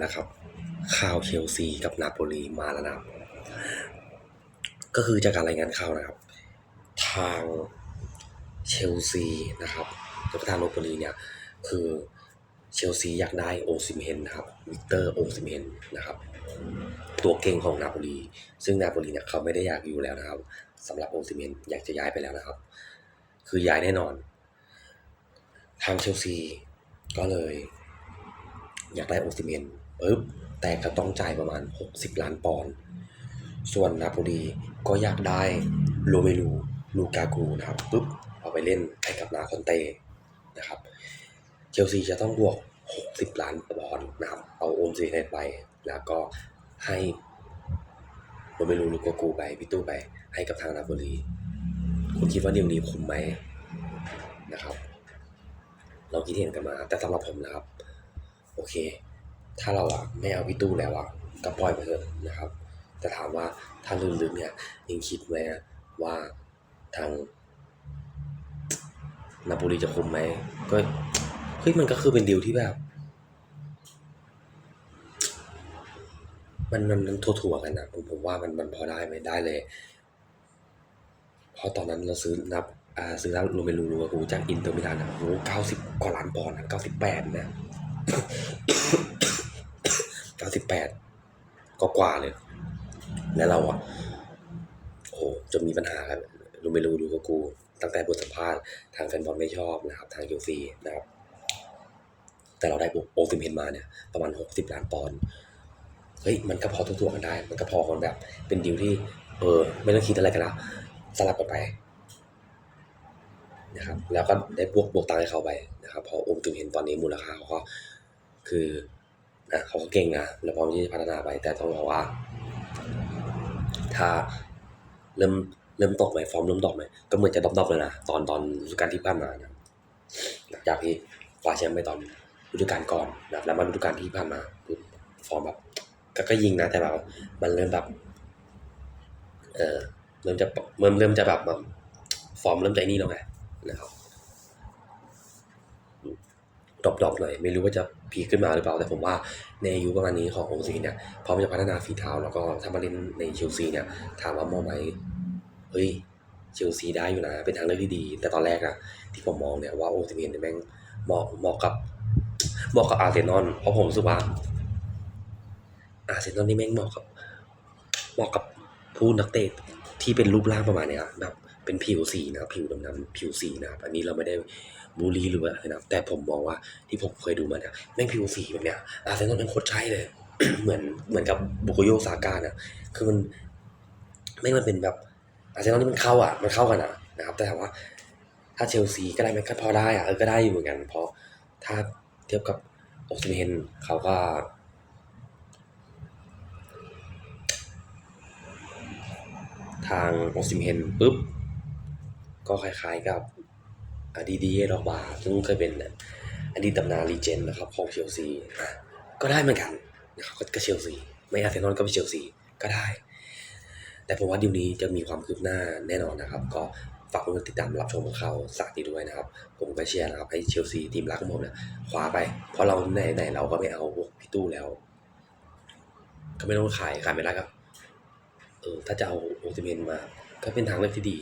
แล้วครับข่าวเชลซีกับนาโปลีมาแล้วนะก็คือจากการรายงานข่าวนะครับ ทางเชลซีนะครับแล้วก็ทางนาโปลีเนี่ยคือเชลซีอยากได้โอซิมเฮนนะครับวิกเตอร์โอซิมเฮนนะครับ ตัวเก่งของนาโปลีซึ่งนาโปลีเนี่ยเขาไม่ได้อยากอยู่แล้วนะครับสำหรับโอซิเมนอยากจะย้ายไปแล้วนะครับ คือย้ายแน่นอน ทางเชลซีก็เลย อยากได้โอซิเมน ปึ๊บแต่ก็ต้องจ่ายประมาณ 60 ล้านปอนด์ส่วนนาโปลีก็อยากได้โรเมลูลูกากูนะครับปึ๊บเอาไปเล่นให้กับนาคอนเต้นะครับเชลซีจะต้องบวก 60 ล้านปอนด์นะครับเอาโอมซีเนตไป แล้วก็ให้โรเมลูลูกากูไปพี่ตู้ไปให้กับทางนาโปลีคุณคิดว่าเดีลนี้คุ้มไหมนะครับ เราคิดเห็นกันมา แต่สำหรับผมนะครับ โอเค ถ้าเราอะไม่เอาพี่ตู้แล้วอะก็ปล่อยไปเถอะนะครับ แต่ถามว่าถ้าลึกๆเนี่ยยังคิดไหมว่าทางนาโปลีจะคุมไหมก็เฮ้ยมันก็คือเป็นดีลที่แบบ มันมันมันถั่วๆกันนะผมผมว่ามันมันพอได้ไหมได้เลยเพราะตอนนั้นเราซื้อนับอ่าซื้อแล้วโรเมลูลูกากูจากอินเตอร์มิลานนะโอ้เก้าสิบกว่าล้านปอนด์เก้าสิบแปดนะ เก้าสิบแปดก็กว่าเลย แล้วเราอะโอ้โหจะมีปัญหากันโรเมลูลูกากู ตั้งแต่บทสัมภาษณ์ทางแฟนบอลไม่ชอบนะครับ ทางยูซีนะครับ แต่เราได้โอซิมเฮนมาเนี่ย ประมาณหกสิบล้านปอนด์เฮ้ยมันก็พอทั่วๆกันได้ มันก็พอกันแบบ เป็นดีลที่ เออ ไม่ต้องคิดอะไรกันละสลับกันไปนะครับแล้วก็ได้บวกบวกตังค์ให้เขาไปนะครับพอโอมถึงเห็นตอนนี้มูลค่าเขาก็คือ นะเขาก็เก่งนะแล้วพร้อมที่จะพัฒนาไป แต่ต้องบอกว่า ถ้าเริ่มเริ่มตกไหมฟอร์มเริ่มตกไหมก็เหมือนจะดรอปๆเลยนะตอนตอนฤดูกาลที่ผ่านมานะจากที่คว้าแชมป์ไปตอนฤดูกาลก่อนนะแล้วมาฤดูกาลที่ผ่านมาฟอร์มแบบก็ก็ยิงนะแต่แบบมันเริ่มแบบเออเริ่มจะเริ่มเริ่มจะแบบแบบฟอร์มเริ่มใจนี่แล้วไงนะครับ ดรอปดอปหน่อยไม่รู้ว่าจะพีคขึ้นมาหรือเปล่า แต่ผมว่าในอายุประมาณนี้ของอซีเนี่ยพร้อมจะพัฒนาฝีเท้า แล้วก็ถ้ามาเล่นในเชลซีเนี่ยถามว่ามองไหมเฮ้ยเชลซีได้อยู่นะ เป็นทางเลือกที่ดี แต่ตอนแรกอะที่ผมมองเนี่ยว่าโอซิเมนเนี่ยแม่งเหมาะเหมาะกับเหมาะกับอาร์เซนอลเพราะผมรู้สึกว่าอาร์เซนอลนี่แม่งเหมาะกับเหมาะกับผู้นักเตะที่เป็นรูปร่างประมาณเนี้ยแบบ เป็นผิวสีนะครับผิวดำๆผิวสีนะครับอันนี้เราไม่ได้บูลลี่หรือว่าอะไรนะครับแต่ผมมองว่าที่ผมเคยดูมาเนี่ยแม่งผิวสีแบบเนี้ยอาร์เซนอลแม่งโคตรใช่เลย เหมือนเหมือนกับบุโกโยซาก้านะคือมันไม่มันเป็นแบบอาร์เซนอลนี่มันเข้าอะมันเข้ากันอะนะครับ แต่ถามว่า ถ้าเชลซีก็ได้ไหมก็พอได้อะเออก็ได้อยู่เหมือนกัน เพราะถ้าเทียบกับโอซิเมนเขาก็ทางโอซิมเมนปุ๊บ ก็คล้ายๆกับอาดีดีดอกบาซึ่งเคยเป็นอดีตตำนานลีเจนนะครับของเชลซีก็ได้เหมือนกันนะครับก็เชลซีไม่อาร์เซนอลก็เป็นเชลซีก็ได้ แต่ผมว่าดิวนี้จะมีความคืบหน้าแน่นอนนะครับ ก็ฝากเพื่อนติดตามรับชมข่าสารนี้ด้วยนะครับ ผมก็เชียร์นะครับให้เชลซีทีมรักของผมเนี่ยคว้าไป เพราะเราไหนไหนๆเราก็ไม่เอาพวกพี่ตู้แล้ว ก็ไม่ต้องขายขายไม่ได้ครับเออถ้าจะเอาโอซิเมนมา ก็เป็นทางเลือกที่ดี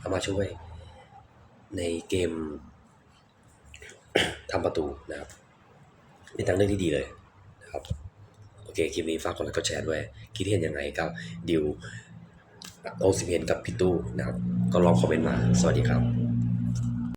เอามาช่วยในเกมทำประตูนะครับเป็นทางเลือกที่ดีเลยนะครับโอเคคลิปนี้ฝากกดไลค์กดแชร์ด้วย คิดเห็นยังไงกับ ดิวโอซิเมนกับพี่ตู้นะครับ ก็ลองคอมเมนต์มา สวัสดีครับ